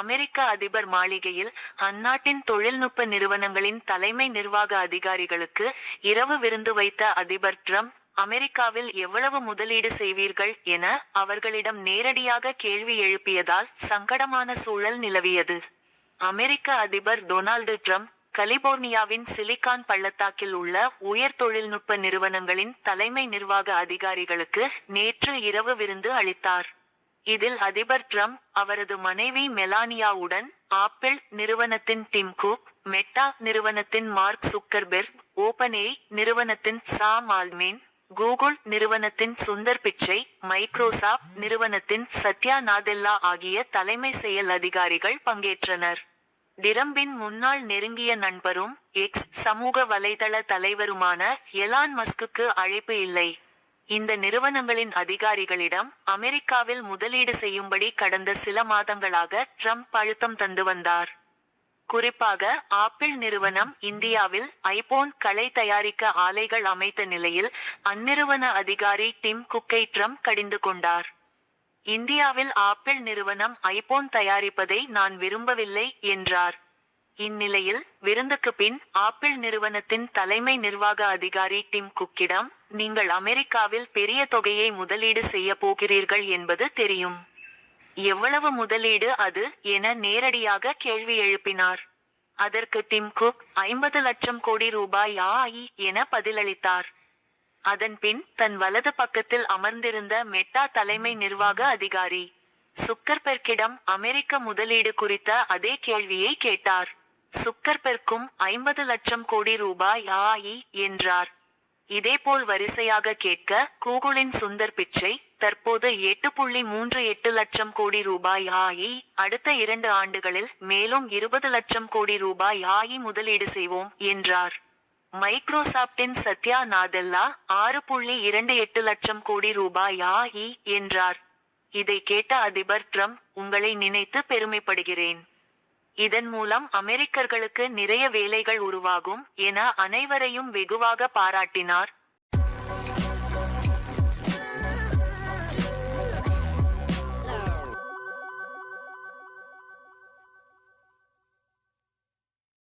அமெரிக்க அதிபர் மாளிகையில் அந்நாட்டின் தொழில்நுட்ப நிறுவனங்களின் தலைமை நிர்வாக அதிகாரிகளுக்கு இரவு விருந்து வைத்த அதிபர் ட்ரம்ப் அமெரிக்காவில் எவ்வளவு முதலீடு செய்வீர்கள்? என அவர்களிடம் நேரடியாக கேள்வி எழுப்பியதால் சங்கடமான சூழல் நிலவியது. அமெரிக்க அதிபர் டொனால்டு ட்ரம்ப் கலிபோர்னியாவின் சிலிகான் பள்ளத்தாக்கில் உள்ள உயர் தொழில்நுட்ப நிறுவனங்களின் தலைமை நிர்வாக அதிகாரிகளுக்கு நேற்று இரவு விருந்து அளித்தார். இதில் அதிபர் ட்ரம்ப் அவரது மனைவி மெலானியாவுடன் ஆப்பிள் நிறுவனத்தின் டிம் குக் மெட்டா நிறுவனத்தின் மார்க் சுக்கர்பெர்க் ஓபனே நிறுவனத்தின் சாம் ஆல்மேன் கூகுள் நிறுவனத்தின் சுந்தர் பிச்சை மைக்ரோசாப்ட் நிறுவனத்தின் சத்யா நாதெல்லா ஆகிய தலைமை செயல் அதிகாரிகள் பங்கேற்றனர். டிரம்பின் முன்னாள் நெருங்கிய நண்பரும் எக்ஸ் சமூக வலைதள தலைவருமான எலான் மஸ்குக்கு அழைப்பு இல்லை. இந்த நிறுவனங்களின் அதிகாரிகளிடம் அமெரிக்காவில் முதலீடு செய்யும்படி கடந்த சில மாதங்களாக ட்ரம்ப் அழுத்தம் தந்து வந்தார். குறிப்பாக ஆப்பிள் நிறுவனம் இந்தியாவில் ஐபோன் களை தயாரிக்க ஆலைகள் அமைத்த நிலையில் அந்நிறுவன அதிகாரி டிம் குக்கை ட்ரம்ப் கடிந்து கொண்டார். இந்தியாவில் ஆப்பிள் நிறுவனம் ஐபோன் தயாரிப்பதை நான் விரும்பவில்லை என்றார். இந்நிலையில் விருந்துக்கு பின் ஆப்பிள் நிறுவனத்தின் தலைமை நிர்வாக அதிகாரி டிம் குக்கிடம் நீங்கள் அமெரிக்காவில் பெரிய தொகையை முதலீடு செய்ய போகிறீர்கள் என்பது தெரியும். எவ்வளவு முதலீடு அது என நேரடியாக கேள்வி எழுப்பினார். அதற்கு டிம் குக் ஐம்பது லட்சம் கோடி ரூபாய் ஆயி என பதிலளித்தார். அதன்பின் தன் வலது பக்கத்தில் அமர்ந்திருந்த மெட்டா தலைமை நிர்வாக அதிகாரி சுக்கர்பெர்க்கிடம் அமெரிக்க முதலீடு குறித்த அதே கேள்வியை கேட்டார். சுக்கர்பெர்க்கும் ஐம்பது லட்சம் கோடி ரூபாய் ஆயி என்றார். இதேபோல் வரிசையாக கேட்க கூகுளின் சுந்தர் பிச்சை தற்போது எட்டு புள்ளி மூன்று எட்டு லட்சம் கோடி ரூபாய் ஆயி அடுத்த இரண்டு ஆண்டுகளில் மேலும் இருபது லட்சம் கோடி ரூபாய் ஆயி முதலீடு செய்வோம் என்றார். மைக்ரோசாப்டின் சத்யா நாதெல்லா ஆறு புள்ளி இரண்டு எட்டு லட்சம் கோடி ரூபாய் ஆயி என்றார். இதை கேட்ட அதிபர் ட்ரம்ப் உங்களை நினைத்து பெருமைப்படுகிறேன். இதன் மூலம் அமெரிக்கர்களுக்கு நிறைய வேலைகள் உருவாகும் என அனைவரையும் வெகுவாக பாராட்டினார்.